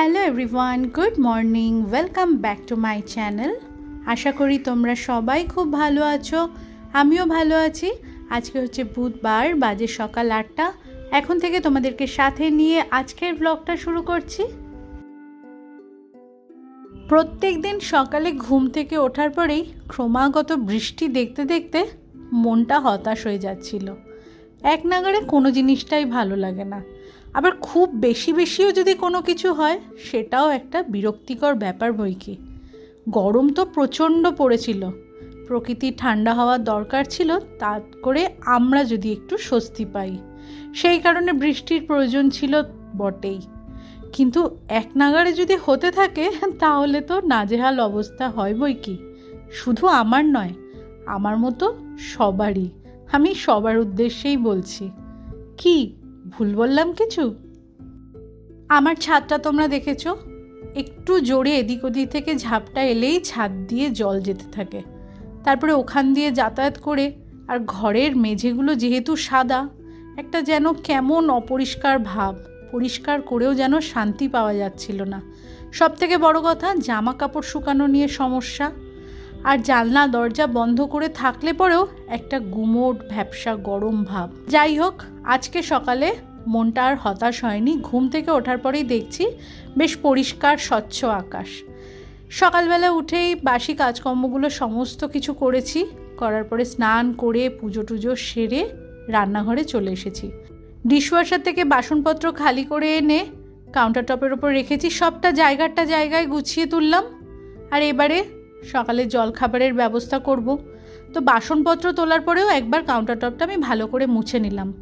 Hello everyone good morning welcome back to my channel আশা করি তোমরা সবাই খুব ভালো আছো, আমিও ভালো আছি। আজকে হচ্ছে বুধবার, বাজে সকাল আটটা। এখন থেকে তোমাদেরকে সাথে নিয়ে আজকের ব্লগটা শুরু করছি। প্রত্যেক দিন সকালে ঘুম থেকে ওঠার পরেই ক্রমাগত বৃষ্টি দেখতে দেখতে মনটা হতাশ হয়ে যাচ্ছিল। এক নাগারে কোনো জিনিসটাই ভালো লাগে না। আবার খুব বেশি বেশিও যদি কোনো কিছু হয়, সেটাও একটা বিরক্তিকর ব্যাপার বই কি গরম তো প্রচণ্ড পড়েছিল। প্রকৃতি ঠান্ডা হওয়ার দরকার ছিল তা করে আমরা যদি একটু স্বস্তি পাই। সেই কারণে বৃষ্টির প্রয়োজন ছিল বটেই। কিন্তু এক নাগারে যদি হতে থাকে, তাহলে তো নাজেহাল অবস্থা হয় বই কি শুধু আমার নয়, আমার মতো সবারই। আমি সবার উদ্দেশ্যেই বলছি। কি ভুল বললাম কিছু? আমার ছাদটা তোমরা দেখেছ? একটু জোরে এদিক ওদিক থেকে ঝাপটা এলেই ছাদ দিয়ে জল যেতে থাকে। তারপরে ওখান দিয়ে যাতায়াত করে, আর ঘরের মেঝেগুলো যেহেতু সাদা, একটা যেন কেমন অপরিষ্কার ভাব, পরিষ্কার করেও যেন শান্তি পাওয়া যাচ্ছিল না। সব থেকে বড় কথা, জামা কাপড় শুকানো নিয়ে সমস্যা আর জানলা দরজা বন্ধ করে থাকলে পরেও একটা গুমোট ভ্যাবসা গরম ভাব। যাই হোক, আজকে সকালে মনটা আর হতাশ হয়নি। ঘুম থেকে ওঠার পরেই দেখছি বেশ পরিষ্কার, স্বচ্ছ আকাশ। সকালবেলা উঠেই বাসি কাজকর্মগুলো সমস্ত কিছু করেছি। করার পরে স্নান করে পুজো টুজো সেরে রান্নাঘরে চলে এসেছি। ডিশওয়াশার থেকে বাসনপত্র খালি করে এনে কাউন্টার টপের ওপর রেখেছি। সবটা জায়গাটা জায়গায় গুছিয়ে তুললাম। আর এবারে সকালে জল খাবারের ব্যবস্থা করব। তো বাসনপত্র তোলার পরেও একবার কাউন্টার টপটা আমি ভালো করে মুছে নিলাম।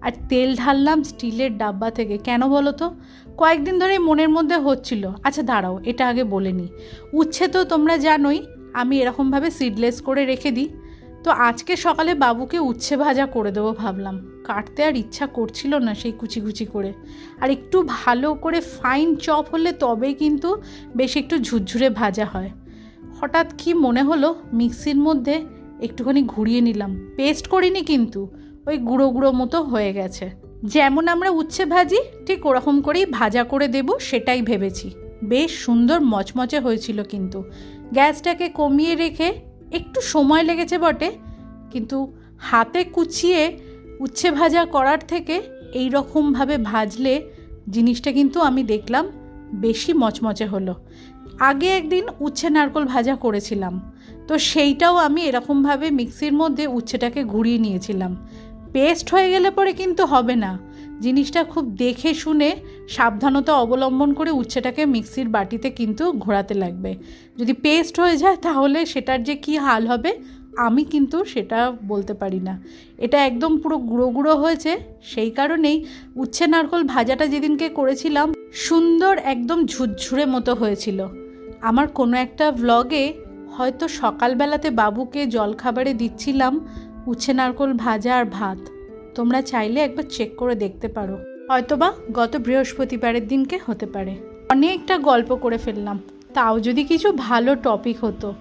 আর তেল ঢাললাম স্টিলের ডাব্বা থেকে। কেন বলো তো? কয়েকদিন ধরেই মনের মধ্যে হচ্ছিল। আচ্ছা দাঁড়াও, এটা আগে বলে নিই উচ্ছে তো তোমরা জানোই, আমি এরকমভাবে সিডলেস করে রেখে দিই। তো আজকে সকালে বাবুকে উচ্ছে ভাজা করে দেবো ভাবলাম। কাটতে আর ইচ্ছা করছিল না সেই কুচি কুচি করে। আর একটু ভালো করে ফাইন চপ হলে তবেই কিন্তু বেশ একটু ঝুরঝুরে ভাজা হয়। হঠাৎ কি মনে হলো, মিক্সির মধ্যে একটুখানি ঘুরিয়ে নিলাম। পেস্ট করিনি কিন্তু, ওই গুঁড়ো গুঁড়ো মতো হয়ে গেছে। যেমন আমরা উচ্ছে ভাজি, ঠিক ওরকম করেই ভাজা করে দেব সেটাই ভেবেছি। বেশ সুন্দর মচমচে হয়েছিল কিন্তু। গ্যাসটাকে কমিয়ে রেখে একটু সময় লেগেছে বটে, কিন্তু হাতে কুচিয়ে উচ্ছে ভাজা করার থেকে এই রকমভাবে ভাজলে জিনিসটা কিন্তু আমি দেখলাম বেশি মচমচে হলো। আগে একদিন উচ্ছে নারকল ভাজা করেছিলাম। তো সেইটাও আমি এরকমভাবে মিক্সির মধ্যে উচ্ছেটাকে ঘুরিয়ে নিয়েছিলাম। পেস্ট হয়ে গেলে পরে কিন্তু হবে না। জিনিসটা খুব দেখে শুনে সাবধানতা অবলম্বন করে উচ্ছেটাকে মিক্সির বাটিতে কিন্তু ঘোরাতে লাগবে। যদি পেস্ট হয়ে যায় তাহলে সেটার যে কি হাল হবে, আমি কিন্তু সেটা বলতে পারি না। এটা একদম পুরো গুঁড়ো গুঁড়ো হয়েছে। সেই কারণেই উচ্ছে নারকল ভাজাটা যেদিনকে করেছিলাম, সুন্দর একদম ঝুরঝুরে মতো হয়েছিল। আমার কোনো একটা ভ্লগে হয়তো সকালবেলাতে বাবুকে জলখাবারে দিচ্ছিলাম উচ্ছে নারকোল ভাজা আর ভাত। তোমরা চাইলে একবার চেক করে দেখতে পারো। হয়তোবা গত বৃহস্পতিবারের দিনকে হতে পারে। অনেকটা গল্প করে ফেললাম। তাও যদি কিছু ভালো টপিক হতো।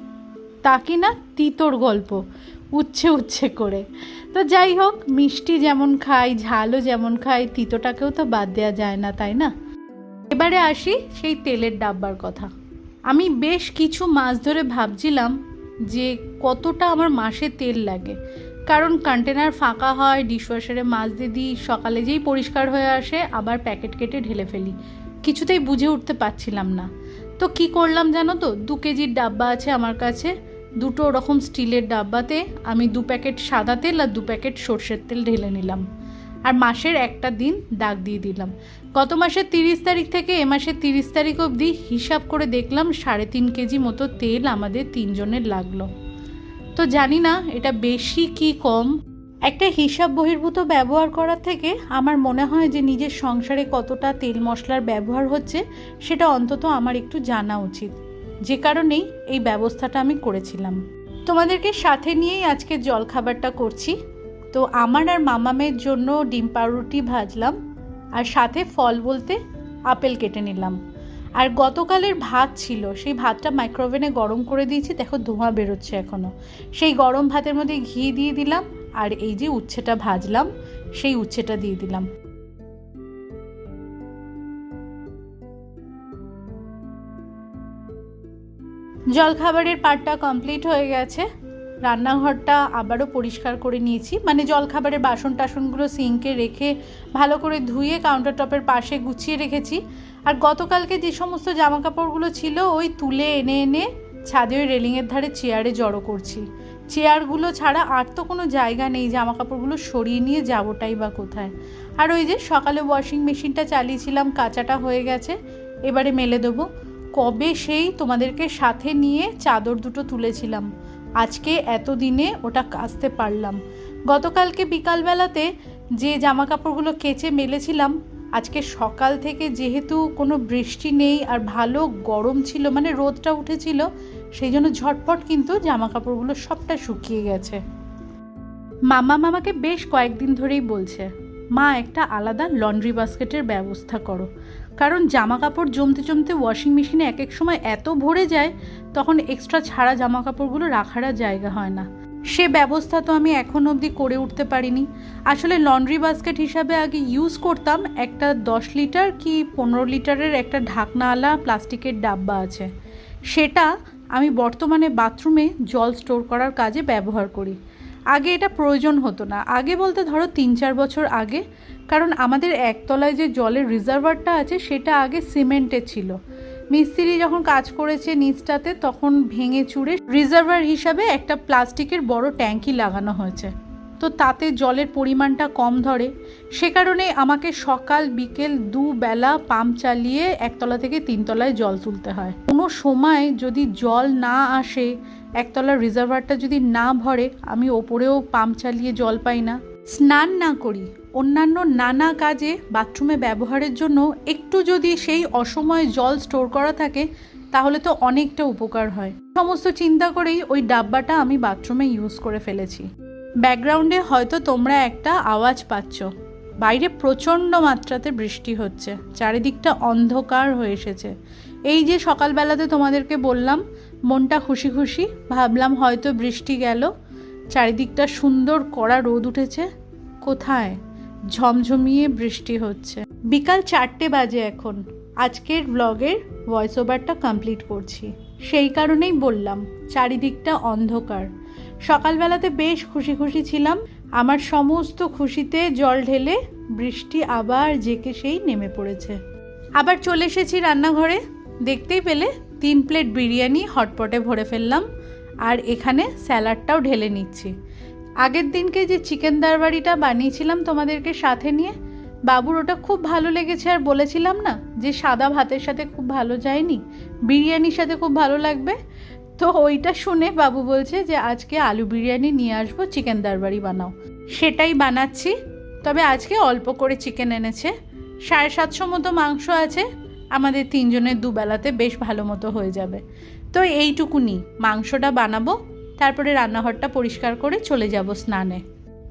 তা কি না তিতোর গল্প। উচ্ছে উচ্ছে করে। তো যাই হোক, মিষ্টি যেমন খাই, ঝালও যেমন খাই, তিতোটাকেও তো বাদ দেওয়া যায় না, তাই না? এবারে আসি সেই তেলের ডাব্বার কথা। আমি বেশ কিছু মাস ধরে ভাবছিলাম যে কতটা আমার মাসে তেল লাগে। কারণ কন্টেনার ফাঁকা হয় ডিশওয়াশারে মাছ দিয়ে দিই, সকালে যেই পরিষ্কার হয়ে আসে, আবার প্যাকেট কেটে ঢেলে ফেলি। কিছুতেই বুঝে উঠতে পারছিলাম না। তো কি করলাম জানো তো? দু কেজির ডাব্বা আছে আমার কাছে। দুটো ওরকম স্টিলের ডাব্বাতে আমি দু প্যাকেট সাদা তেল আর দু প্যাকেট সর্ষের তেল ঢেলে নিলাম। আর মাসের একটা দিন দাগ দিয়ে দিলাম। গত মাসের তিরিশ তারিখ থেকে এ মাসের তিরিশ তারিখ অবধি হিসাব করে দেখলাম সাড়ে তিন কেজি মতো তেল আমাদের তিনজনের লাগল। তো জানি না এটা বেশি কি কম। একটা হিসাব বহির্ভূত ব্যবহার করার থেকে আমার মনে হয় যে নিজের সংসারে কতটা তেল মশলার ব্যবহার হচ্ছে সেটা অন্তত আমার একটু জানা উচিত। যে কারণেই এই ব্যবস্থাটা আমি করেছিলাম। তোমাদেরকে সাথে নিয়েই আজকে জলখাবারটা করছি। তো আমার আর মামামের জন্য ডিম পাউরুটি ভাজলাম আর সাথে ফল বলতে আপেল কেটে নিলাম। আর গতকালের ভাত ছিল, সেই ভাতটা মাইক্রোওভেনে গরম করে দিয়েছি, দেখো ধোঁয়া বেরোচ্ছে এখনও সেই গরম ভাতের মধ্যে ঘি দিয়ে দিলাম আর এই যে উচ্ছেটা ভাজলাম, সেই উচ্ছেটা দিয়ে দিলাম। জলখাবারের পাটটা কমপ্লিট হয়ে গেছে। রান্নাঘরটা আবারও পরিষ্কার করে নিয়েছি। মানে জলখাবারের বাসন টাসনগুলো সিঙ্কে রেখে ভালো করে ধুয়ে কাউন্টার টপের পাশে গুছিয়ে রেখেছি। আর গতকালকে যে সমস্ত জামা কাপড়গুলো ছিল, ওই তুলে এনে এনে ছাদে ওই রেলিংয়ের ধারে চেয়ারে জড়ো করছি। চেয়ারগুলো ছাড়া আর তো কোনো জায়গা নেই জামা কাপড়গুলো সরিয়ে নিয়ে যাবোটাই বা কোথায়। আর ওই যে সকালে ওয়াশিং মেশিনটা চালিয়েছিলাম, কাঁচাটা হয়ে গেছে, এবারে মেলে দেবো। কবে সেই তোমাদেরকে সাথে নিয়ে চাদর দুটো তুলেছিলাম। আজকে এত দিনে ওটা কাচতে পারলাম। গতকালকে বিকালবেলাতে যে জামা কাপড়গুলো কেচে মেলেছিলাম, আজকে সকাল থেকে যেহেতু কোনো বৃষ্টি নেই আর ভালো গরম ছিল মানে রোদটা উঠেছিল, সেই জন্য ঝটপট কিন্তু জামা কাপড়গুলো সবটা শুকিয়ে গেছে। মামা মামাকে বেশ কয়েকদিন ধরেই বলছে, মা, একটা আলাদা লন্ড্রি বাস্কেটের ব্যবস্থা করো। কারণ জামা কাপড় জমতে জমতে ওয়াশিং মেশিনে এক এক সময় এত ভরে যায়, তখন এক্সট্রা ছাড়া জামা কাপড়গুলো রাখার জায়গা হয় না। সে ব্যবস্থা তো আমি এখন অবধি করে উঠতে পারিনি। আসলে লন্ড্রি বাস্কেট হিসাবে আগে ইউজ করতাম, একটা দশ লিটার কি পনেরো লিটারের একটা ঢাকনাওয়ালা প্লাস্টিকের ডাব্বা আছে। সেটা আমি বর্তমানে বাথরুমে জল স্টোর করার কাজে ব্যবহার করি। আগে এটা প্রয়োজন হতো না। আগে বলতে ধরো তিন চার বছর আগে কারণ আমাদের একতলায় যে জলের রিজার্ভারটা আছে, সেটা আগে সিমেন্টের ছিল। মিস্ত্রি যখন কাজ করেছে নিচটাতে, তখন ভেঙে চুড়ে রিজার্ভার হিসাবে একটা প্লাস্টিকের বড় ট্যাঙ্কি লাগানো হয়েছে। তো তাতে জলের পরিমাণটা কম ধরে। সে কারণে আমাকে সকাল, বিকেল দুবেলা পাম্প চালিয়ে একতলা থেকে তিনতলায় জল তুলতে হয়। কোনো সময় যদি জল না আসে, একতলার রিজার্ভারটা যদি না ভরে, আমি ওপরেও পাম্প চালিয়ে জল পাই না। স্নান না করি অন্যান্য নানা কাজে বাথরুমে ব্যবহারের জন্য একটু যদি সেই অসময়ে জল স্টোর করা থাকে, তাহলে তো অনেকটা উপকার হয়। সমস্ত চিন্তা করেই ওই ডাব্বাটা আমি বাথরুমে ইউজ করে ফেলেছি। ব্যাকগ্রাউন্ডে হয়তো তোমরা একটা আওয়াজ পাচ্ছ। বাইরে প্রচণ্ড মাত্রাতে বৃষ্টি হচ্ছে। চারিদিকটা অন্ধকার হয়ে এসেছে। এই যে সকালবেলাতে তোমাদেরকে বললাম, মনটা খুশি খুশি, ভাবলাম হয়তো বৃষ্টি গেল। চারিদিকটা সুন্দর কড়া রোদ উঠেছে। কোথায়? ঝমঝমিয়ে বৃষ্টি হচ্ছে। বিকাল চারটে বাজে এখন। আজকের ব্লগের ভয়েস ওভারটা কমপ্লিট করছি। সেই কারণেই বললাম, চারিদিকটা অন্ধকার। সকালবেলাতে বেশ খুশি খুশি ছিলাম। আমার সমস্ত খুশিতে জল ঢেলে বৃষ্টি আবার জেকে সেই নেমে পড়েছে। আবার চলে এসেছি রান্নাঘরে। দেখতেই পেলে, তিন প্লেট বিরিয়ানি হটপটে ভরে ফেললাম। আর এখানে স্যালাডটাও ঢেলে নিচ্ছি। আগের দিনকে যে চিকেন দারবাড়িটা বানিয়েছিলাম তোমাদেরকে সাথে নিয়ে, বাবুর ওটা খুব ভালো লেগেছে আর বলেছিলাম না যে সাদা ভাতের সাথে খুব ভালো যায়নি, বিরিয়ানির সাথে খুব ভালো লাগবে। তো ওইটা শুনে বাবু বলছে যে আজকে আলু বিরিয়ানি নিয়ে আসব, চিকেন দারবাড়ি বানাও। সেটাই বানাচ্ছি, তবে আজকে অল্প করে চিকেন এনেছে। সাড়ে সাতশো মতো মাংস আছে, আমাদের তিনজনের দুবেলাতে বেশ ভালো মতো হয়ে যাবে। তো এইটুকুনি, মাংসটা বানাবো তারপরে রান্নাঘরটা পরিষ্কার করে চলে যাব স্নানে।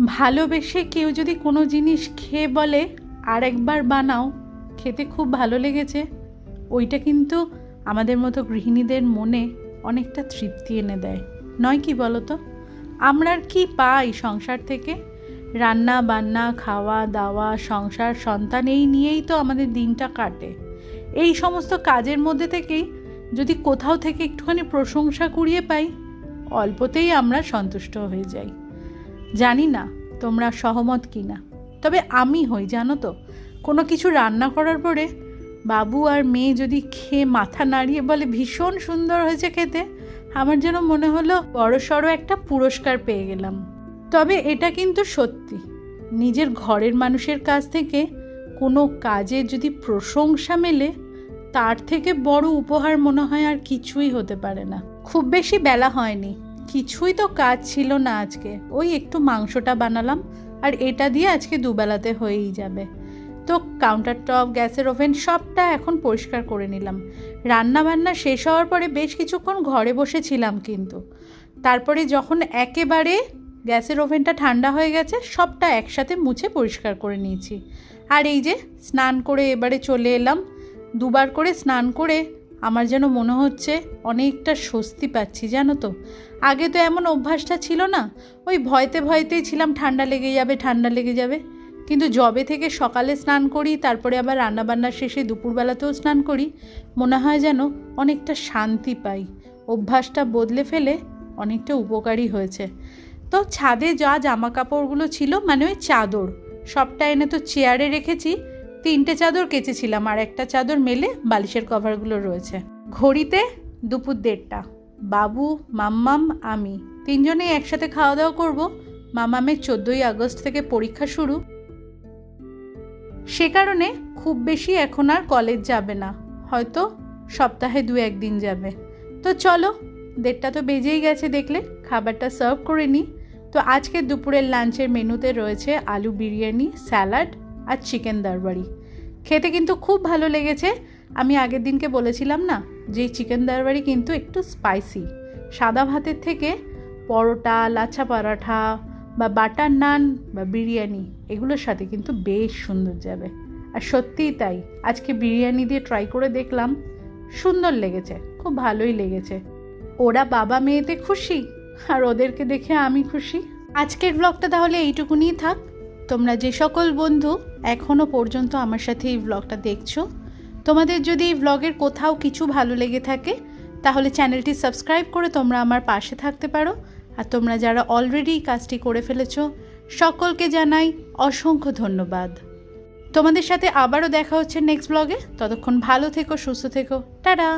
ভালোবেসে কেউ যদি কোনো জিনিস খেয়ে বলে আর একবার বানাও, খেতে খুব ভালো লেগেছে, ওইটা কিন্তু আমাদের মতো গৃহিণীদের মনে অনেকটা তৃপ্তি এনে দেয়। নয় কি বলো তো আমরা আর কি পাই সংসার থেকে? রান্না, বান্না, খাওয়া, দাওয়া, সংসার, সন্তান, এই নিয়েই তো আমাদের দিনটা কাটে। এই সমস্ত কাজের মধ্যে থেকেই যদি কোথাও থেকে একটুখানি প্রশংসা কুড়িয়ে পাই অল্পতেই আমরা সন্তুষ্ট হয়ে যাই। জানি না তোমরা সহমত কি না তবে আমি হই, জানো তো? কোনো কিছু রান্না করার পরে বাবু আর মেয়ে যদি খেয়ে মাথা নাড়িয়ে বলে, ভীষণ সুন্দর হয়েছে খেতে। আমার যেন মনে হলো বড় সড়ো একটা পুরস্কার পেয়ে গেলাম। তবে এটা কিন্তু সত্যি। নিজের ঘরের মানুষের কাছ থেকে কোনো কাজে যদি প্রশংসা মেলে, তার থেকে বড় উপহার মনে হয় আর কিছুই হতে পারে না। খুব বেশি বেলা হয়নি। কিছুই তো কাজ ছিল না আজকে। ওই একটু মাংসটা বানালাম, আর এটা দিয়ে আজকে দুবেলাতে হয়েই যাবে। তো কাউন্টার টপ গ্যাসের ওভেন সবটা এখন পরিষ্কার করে নিলাম। রান্না বান্না শেষ হওয়ার পরে বেশ কিছুক্ষণ ঘরে বসেছিলাম কিন্তু। তারপরে যখন একেবারে গ্যাসের ওভেনটা ঠান্ডা হয়ে গেছে, সবটা একসাথে মুছে পরিষ্কার করে নিয়েছি। আর এই যে স্নান করে এবারে চলে এলাম। দুবার করে স্নান করে আমার যেন মনে হচ্ছে অনেকটা স্বস্তি পাচ্ছি, জানো তো। আগে তো এমন অভ্যাসটা ছিল না, ওই ভয়তে ভয়তেই ছিলাম ঠান্ডা লেগে যাবে, ঠান্ডা লেগে যাবে। কিন্তু জবে থেকে সকালে স্নান করি, তারপরে আবার রান্নাবান্নার শেষে দুপুরবেলাতেও স্নান করি, মনে হয় যেন অনেকটা শান্তি পাই। অভ্যাসটা বদলে ফেলে অনেকটা উপকারী হয়েছে। তো ছাদে যা জামা কাপড়গুলো ছিল মানে ওই চাদর, সবটা এনে তো চেয়ারে রেখেছি তিনটে চাদর কেচেছিলাম আর একটা চাদর মেলে বালিশের কভারগুলো রয়েছে। ঘড়িতে দুপুর দেড়টা। বাবু, মাম্মাম, আমি তিনজনেই একসাথে খাওয়া দাওয়া করব। মামামের চোদ্দোই আগস্ট থেকে পরীক্ষা শুরু। সে কারণে খুব বেশি এখন আর কলেজ যাবে না। হয়তো সপ্তাহে দু একদিন যাবে। তো চলো, দেড়টা তো বেজেই গেছে দেখলে, খাবারটা সার্ভ করে নিই। তো আজকে দুপুরের লাঞ্চের মেনুতে রয়েছে আলু বিরিয়ানি, স্যালাড আর চিকেন দরবারি খেতে কিন্তু খুব ভালো লেগেছে। আমি আগের দিনকে বলেছিলাম না যে এই চিকেন দরবারি কিন্তু একটু স্পাইসি সাদা ভাতের থেকে পরোটা, লাচ্ছা পরাঠা বা বাটার নান বা বিরিয়ানি এগুলোর সাথে কিন্তু বেশ সুন্দর যাবে। আর সত্যিই তাই। আজকে বিরিয়ানি দিয়ে ট্রাই করে দেখলাম, সুন্দর লেগেছে, খুব ভালোই লেগেছে। ওরা বাবা মেয়েতে খুশি আর ওদেরকে দেখে আমি খুশি। আজকের ব্লগটা তাহলে এইটুকুনিই থাক। তোমরা যে সকল বন্ধু এখনও পর্যন্ত আমার সাথে এই ব্লগটা দেখছ, তোমাদের যদি এই ব্লগের কোথাও কিছু ভালো লেগে থাকে, তাহলে চ্যানেলটি সাবস্ক্রাইব করে তোমরা আমার পাশে থাকতে পারো। আর তোমরা যারা অলরেডি কাজটি করে ফেলেছো, সকলকে জানাই অসংখ্য ধন্যবাদ। তোমাদের সাথে আবারও দেখা হচ্ছে নেক্সট ব্লগে ততক্ষণ ভালো থেকো, সুস্থ থেকো। টাটা!